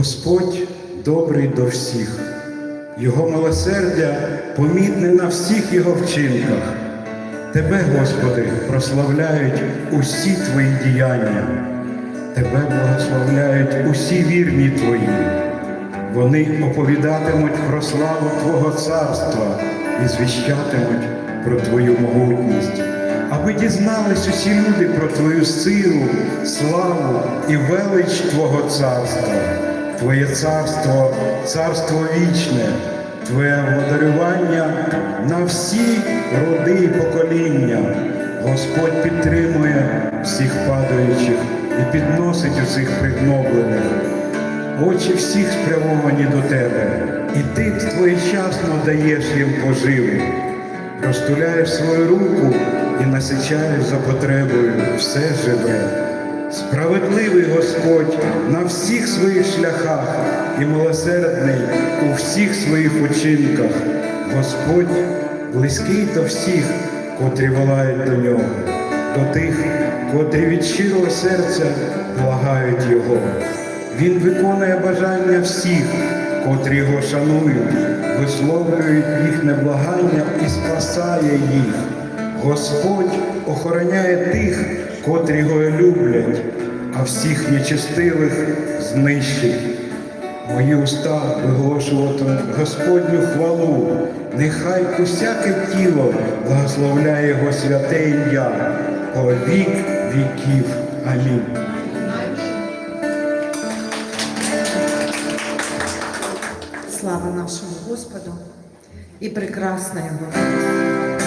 Господь добрий до всіх, Його милосердя помітне на всіх його вчинках. Тебе, Господи, прославляють усі Твої діяння, Тебе благословляють усі вірні Твої. Вони оповідатимуть про славу Твого царства і звіщатимуть про Твою могутність, аби дізнались усі люди про Твою силу, славу і велич Твого царства. Твоє царство, царство вічне, Твоє владарювання на всі роди і покоління. Господь підтримує всіх падаючих і підносить усіх пригноблених. Очі всіх спрямовані до тебе, і ти своєчасно даєш їм поживу, розтуляєш свою руку і насичаєш за потребою все живе. Справедливий Господь на всіх своїх шляхах і милосердний у всіх своїх учинках. Господь близький до всіх, котрі волають до нього, до тих, котрі від щирого серця благають Його. Він виконує бажання всіх, котрі його шанують, висловлюють їхнє благання і спасає їх. Господь охороняє тих, котрі його люблять, а всіх нечестивих знищить. Мої уста виголошуватимуть Господню хвалу, нехай усяке тіло благословляє Його святе ім'я, по вік віків. Амінь. Слава нашему Господу и прекрасна Его.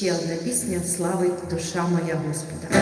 Ще одна пісня Славить душа моя Господа.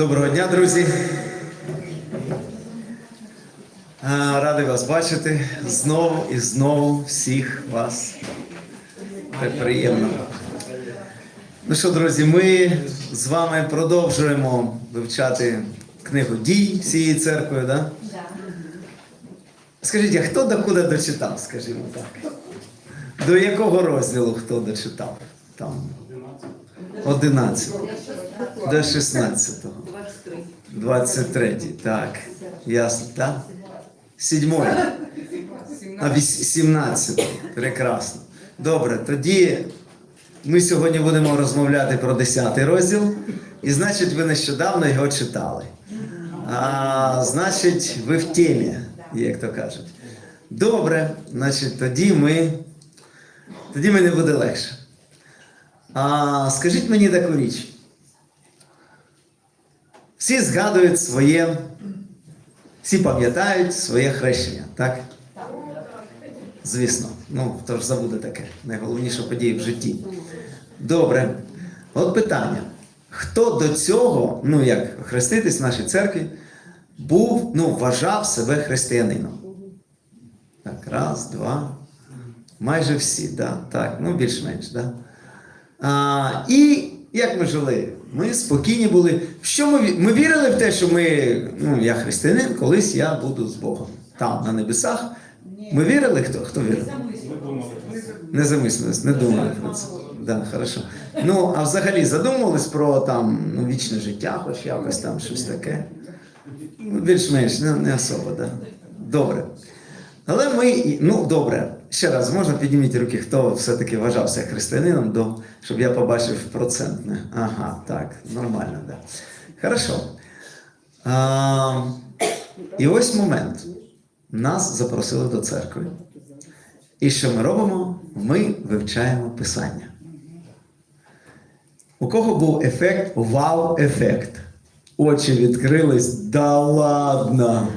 Доброго дня, друзі. Радий вас бачити знову і знову всіх вас. Це приємно. Ну що, друзі, ми з вами продовжуємо вивчати книгу дій всієї церкви, да? Скажіть, а хто докуди дочитав, скажімо так? До якого розділу хто дочитав? Там 11. До 16. 23. Так. Ясно, так? Сідьмой. А віс- 17. Прекрасно. Добре, тоді ми сьогодні будемо розмовляти про 10 розділ. І значить, ви нещодавно його читали. А, значить, ви в темі, як то кажуть. Добре, значить, тоді ми. Тоді мені буде легше. А, скажіть мені таку річ. Всі згадують своє, всі пам'ятають своє хрещення, так? Звісно. Ну, хто ж забуде таке. Найголовніша подія в житті. Добре. От питання. Хто до цього, ну як хреститись в нашій церкві, був, ну, вважав себе християнином? Так, раз, два. Майже всі, да, так, ну більш-менш, да. І як ми жили? Ми спокійні були. Що ми, ми вірили в те, що ми, ну, я християнин, колись я буду з Богом. Там, на небесах. Ми вірили, хто? Хто вірив? Не замислились, не думали про це. Да, хорошо. Ну, а взагалі задумувались про там, ну, вічне життя, хоч якось там щось таке. Ну, більш-менш, не, не особо, да. Добре. Але ми, ну добре, ще раз, можна підніміть руки, хто все-таки вважався християнином, до, щоб я побачив процентне. Ага, так, нормально, да. Хорошо. А, і ось момент. Нас запросили до церкви. І що ми робимо? Ми вивчаємо Писання. У кого був ефект? Вау-ефект. Очі відкрились. Да ладно.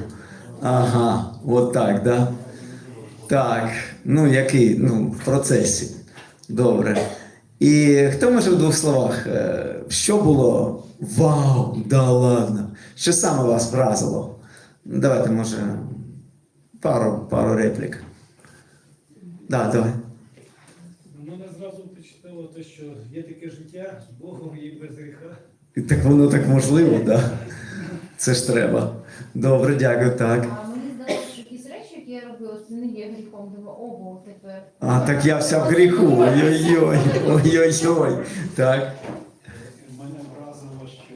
Ага, от так, да? Так. Ну, який? Ну, в процесі. Добре. І хто може в двох словах? е, Що було? Вау, да ладно. Що саме вас вразило? Ну, Давайте, може, пару, пару реплік. Да, давай. Мене зразу впечатлило те, що є таке життя з Богом і без гріха. І так воно так можливо, да? Це ж треба. Добре, дякую, так. А мені здалося, що якісь речі, які я робила, це не є гріхом. Думаю, о, Бог, тепер. А, так я вся в гріху. Ой-ой-ой. Ой-ой-ой. Так. Мене вразило, що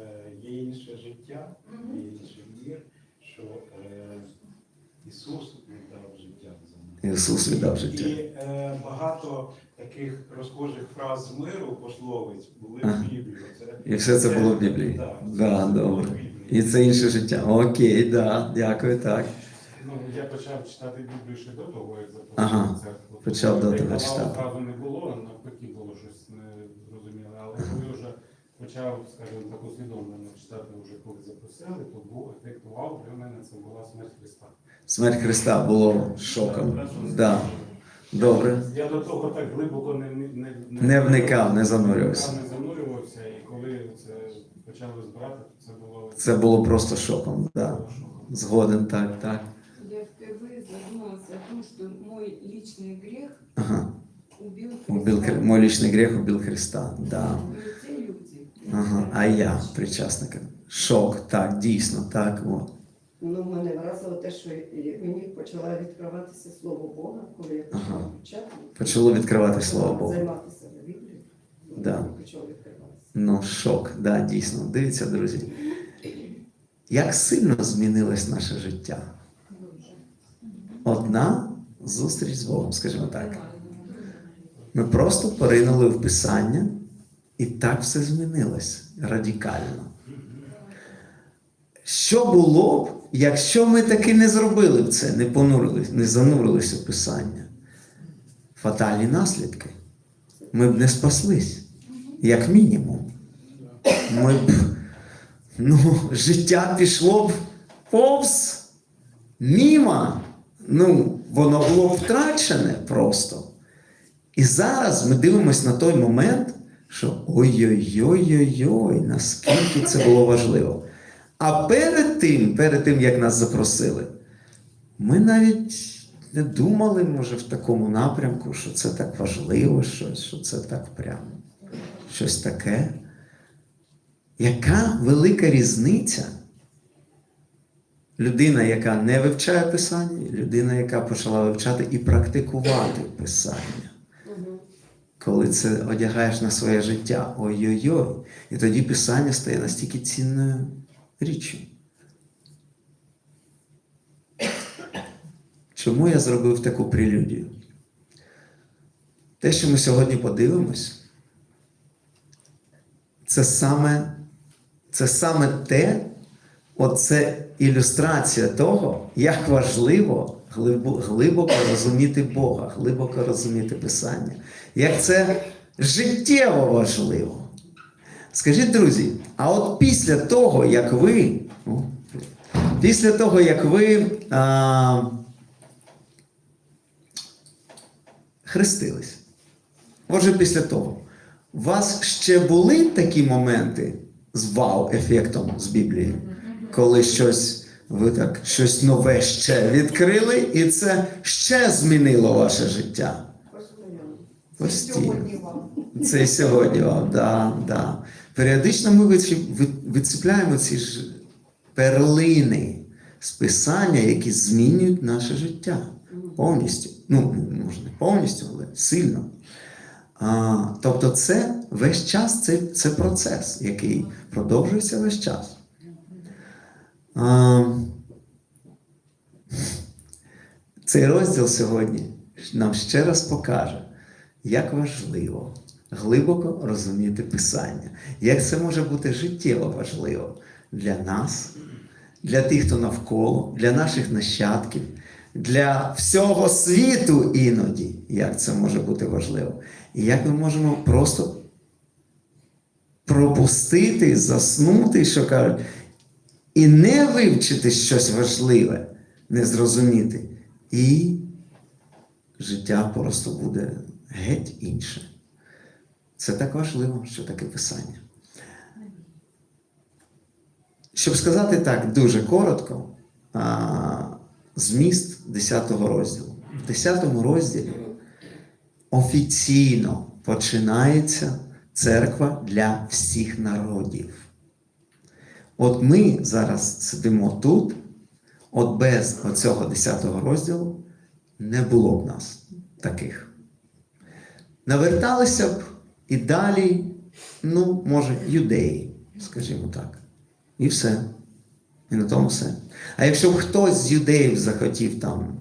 е, є інше життя, є інший мір, що е, Ісус віддав життя за нас. Ісус віддав життя. І е, багато таких розхожих фраз миру, пословиць були в Біблії. І все це було в Біблії. Так, Да, це було добре. в Біблії. І це інше життя. Окей, да, дякую, так. Ну, я почав читати Біблію ще до того, як запросив Ага, церкву. почав до того читати. Одразу не було, навпаки було щось незрозуміле. Але коли вже почав, скажімо так, усвідомлено читати вже коли запросили, то був ефект вау, для мене це була смерть Христа. Смерть Христа було шоком. Да. Добре. Я до того так глибоко не, не, Не вникав, не занурювався. Не занурювався, і коли це почали збирати, то це було Це було просто шоком. Да. Згоден, так, так Я впервые задумалась о том, что мой личный грех Ага. убил Убил, Христа. Хри- мой личный грех убил Христа. Да. И те люди. Ага. А я причасник. Шок, так, дійсно, так. От. Ну, мене вразило те, що і мені почало відкриватися слово Бога, коли я почала Ага. вивчати. Почало відкривати слово Богу. Займатися Біблією. Да. Мені почало відкриватися. Ну, шок, да, дійсно. Дивіться, друзі. Як сильно змінилось наше життя? Одна зустріч з Богом, скажімо так. Ми просто поринули в Писання, і так все змінилось радикально. Що було б, якщо ми таки не зробили б це, не понурились, не занурилися в Писання? Фатальні наслідки. Ми б не спаслись, як мінімум. Ми б, ну, життя пішло б повз, мімо. Ну, воно було втрачене просто. І зараз ми дивимося на той момент, що ой-ой-ой-ой-ой, наскільки це було важливо. А перед тим, перед тим, як нас запросили, ми навіть не думали, може, в такому напрямку, що це так важливо, що, що це так прямо. Щось таке. Яка велика різниця? Людина, яка не вивчає Писання, людина, яка почала вивчати і практикувати Писання. Коли це одягаєш на своє життя, ой-ой-ой. І тоді Писання стає настільки цінною річчю. Чому я зробив таку прелюдію? Те, що ми сьогодні подивимось, це саме, це саме те, оце ілюстрація того, як важливо глибоко розуміти Бога, глибоко розуміти Писання. Як це життєво важливо. Скажіть, друзі, а от після того, як ви, після того, як ви а, хрестились, отже, після того, у вас ще були такі моменти з вау-ефектом з Біблії, коли щось, ви так, щось нове ще відкрили, і це ще змінило ваше життя. Постійно. Це і сьогодні вам, да, да. Періодично ми вичі- ці ж перлини з писання, які змінюють наше життя повністю. Ну, може, не повністю, але сильно. А, тобто, це весь час це, це процес, який продовжується весь час. Цей розділ сьогодні нам ще раз покаже, як важливо глибоко розуміти Писання. Як це може бути життєво важливо для нас, для тих, хто навколо, для наших нащадків, для всього світу іноді, як це може бути важливо. І як ми можемо просто пропустити, заснути, що кажуть, і не вивчити щось важливе, не зрозуміти. І життя просто буде геть інше. Це так важливо, що таке писання. Щоб сказати так дуже коротко, зміст 10 розділу. В 10 розділі офіційно починається церква для всіх народів. От ми зараз сидимо тут, от без оцього 10 розділу не було б нас таких. Наверталися б і далі, ну, може, юдеї, скажімо так. І все. І на тому все. А якщо б хтось з юдеїв захотів там,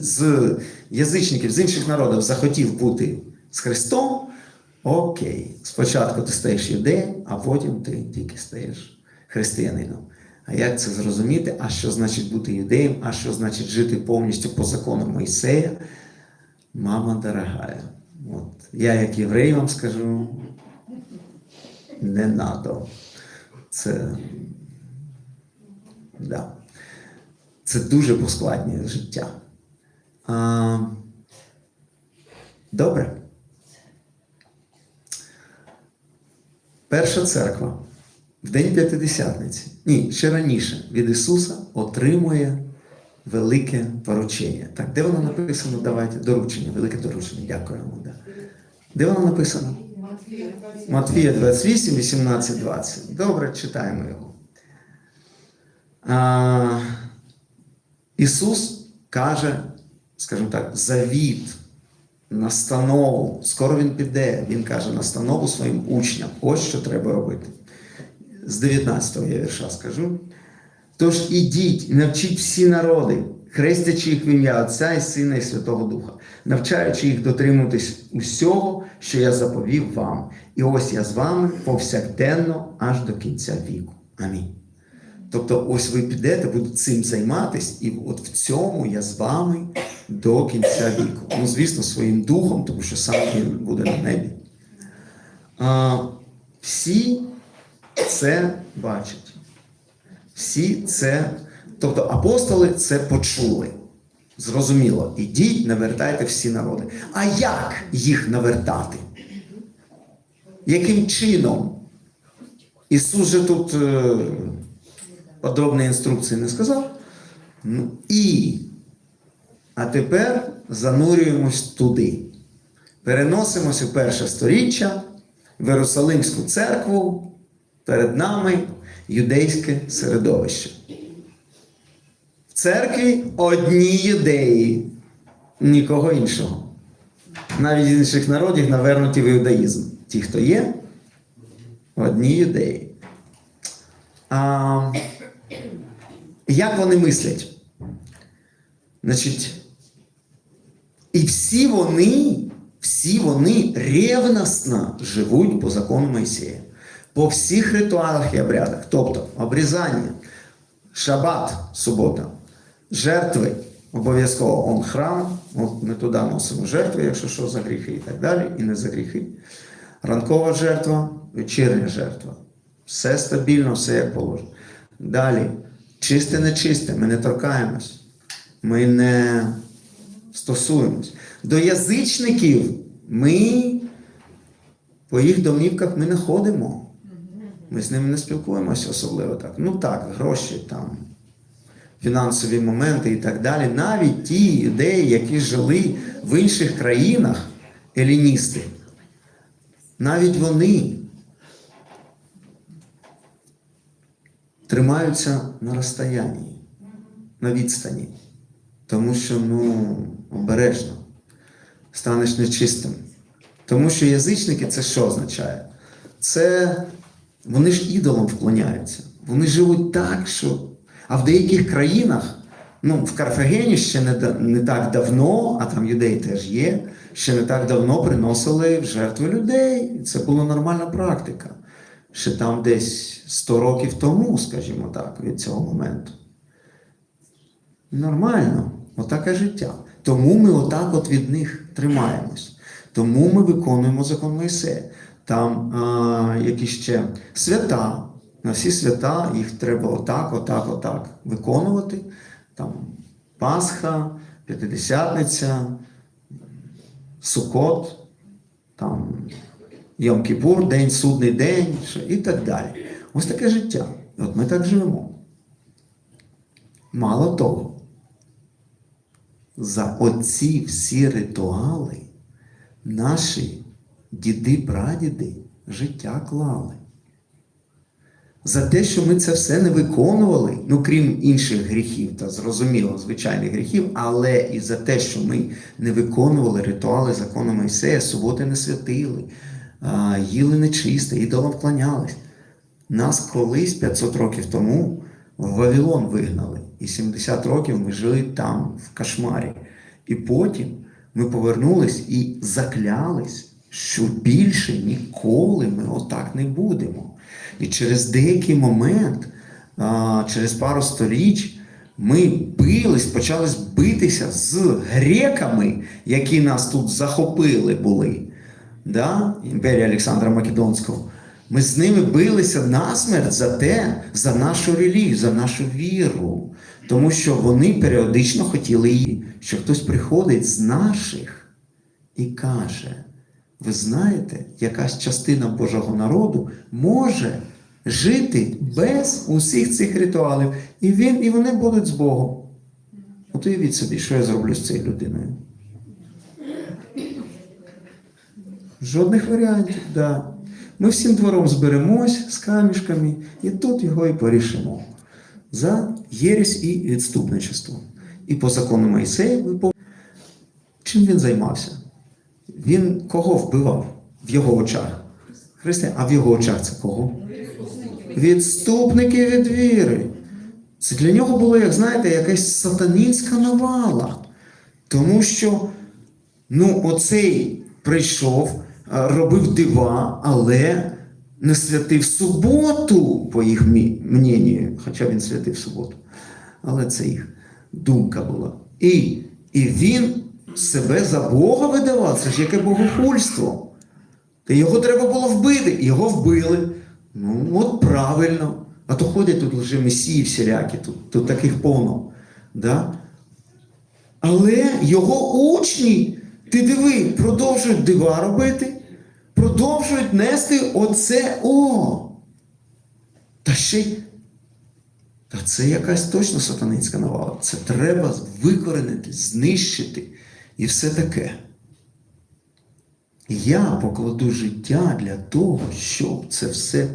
з язичників, з інших народів захотів бути з Христом, окей. Спочатку ти стаєш юдеєм, а потім ти тільки стаєш християнином. А як це зрозуміти? А що значить бути юдеєм? А що значить жити повністю по закону Мойсея? Мама дорогая. От. Я, як єврей, вам скажу, не надо. Це, да. Це дуже поскладнює життя. А, добре. Перша церква в День П'ятидесятниці, ні, ще раніше від Ісуса отримує велике поручення. Так, де воно написано? Давайте доручення, велике доручення. Дякуємо. Да. Де воно написано? Матвія 28, 18, 20. Добре, читаємо його. А, Ісус каже, скажімо так, завіт, настанову. Скоро Він піде. Він каже настанову своїм учням. Ось що треба робити. З 19-го я вірша скажу. Тож ідіть, навчіть всі народи, хрестячи їх в ім'я Отця і Сина і Святого Духа, навчаючи їх дотримуватись усього, що я заповів вам. І ось я з вами повсякденно аж до кінця віку. Амінь. Тобто, ось ви підете, будете цим займатись, і от в цьому я з вами до кінця віку. Ну, звісно, своїм духом, тому що сам він буде на небі. А, всі це бачать. Всі це, тобто апостоли це почули. Зрозуміло, ідіть, навертайте всі народи. А як їх навертати? Яким чином? Ісус же тут е, подробної інструкції не сказав. Ну, і. А тепер занурюємось туди. Переносимось у перше сторіччя, в Єрусалимську церкву, перед нами юдейське середовище. В церкві одні юдеї, нікого іншого. Навіть з інших народів навернуті в іудаїзм. Ті, хто є, одні юдеї. А, як вони мислять? Значить, і всі вони, всі вони ревностно живуть по закону Моїсея. По всіх ритуалах і обрядах. Тобто обрізання, шабат, субота, жертви обов'язково он храм. Ми туди носимо жертви, якщо що, за гріхи і так далі, і не за гріхи. Ранкова жертва, вечірня жертва. Все стабільно, все як положено. Далі, чисте, нечисте, ми не торкаємось, ми не стосуємось. До язичників ми по їх домівках ми не ходимо. Ми з ними не спілкуємося особливо так. Ну так, гроші там, фінансові моменти і так далі. Навіть ті юдеї, які жили в інших країнах, еліністи, навіть вони тримаються на розстоянні, на відстані. Тому що ну, обережно станеш нечистим. Тому що язичники це що означає? Це вони ж ідолам вклоняються. Вони живуть так, що. А в деяких країнах Ну, в Карфагені ще не, не так давно, а там юдеї теж є, ще не так давно приносили в жертву людей. Це була нормальна практика. Ще там десь 100 років тому, скажімо так, від цього моменту. Нормально, отаке життя. Тому ми отак от від них тримаємось. Тому ми виконуємо закон Мойсея. Там а, які ще свята. На всі свята їх треба отак, отак, отак виконувати. Там Пасха, П'ятидесятниця, Сукот, там Йом-Кіпур, День судний день і так далі. Ось таке життя. От ми так живемо. Мало того, за оці всі ритуали наші діди-прадіди життя клали. За те, що ми це все не виконували, ну крім інших гріхів, та зрозуміло, звичайних гріхів, але і за те, що ми не виконували ритуали закону Мойсея, суботи не святили, їли нечисте, ідолам вклонялись. Нас колись 500 років тому в Вавилон вигнали, і 70 років ми жили там, в кошмарі. І потім ми повернулись і заклялись, що більше ніколи ми отак не будемо. І через деякий момент, через пару сторіч, ми бились, почали битися з греками, які нас тут захопили були. Да? Імперія Олександра Македонського. Ми з ними билися насмерть за те, за нашу релігію, за нашу віру. Тому що вони періодично хотіли її, що хтось приходить з наших і каже: ви знаєте, якась частина Божого народу може жити без усіх цих ритуалів, і, він, і вони будуть з Богом. От уявіть собі, що я зроблю з цією людиною. Жодних варіантів, да. Ми всім двором зберемось з камішками і тут його і порішимо. За єресь і відступничество. І по закону пов- чим він займався? Він кого вбивав в його очах? Християн, а в його очах це кого? Відступники від віри. Це для нього було, як знаєте, якась сатанінська навала. Тому що ну, оцей прийшов, робив дива, але не святив суботу, по їх мненню, хоча він святив суботу. Але це їх думка була. І, і він себе за Бога видавав. Це ж яке богохульство. Та його треба було вбити. Його вбили. Ну, от правильно. А то ходять тут лише месії всілякі, тут, тут таких повно. Да? Але його учні, ти диви, продовжують дива робити, продовжують нести оце о. Та ще й. Та це якась точно сатанинська навала. Це треба викоренити, знищити і все таке. Я покладу життя для того, щоб це все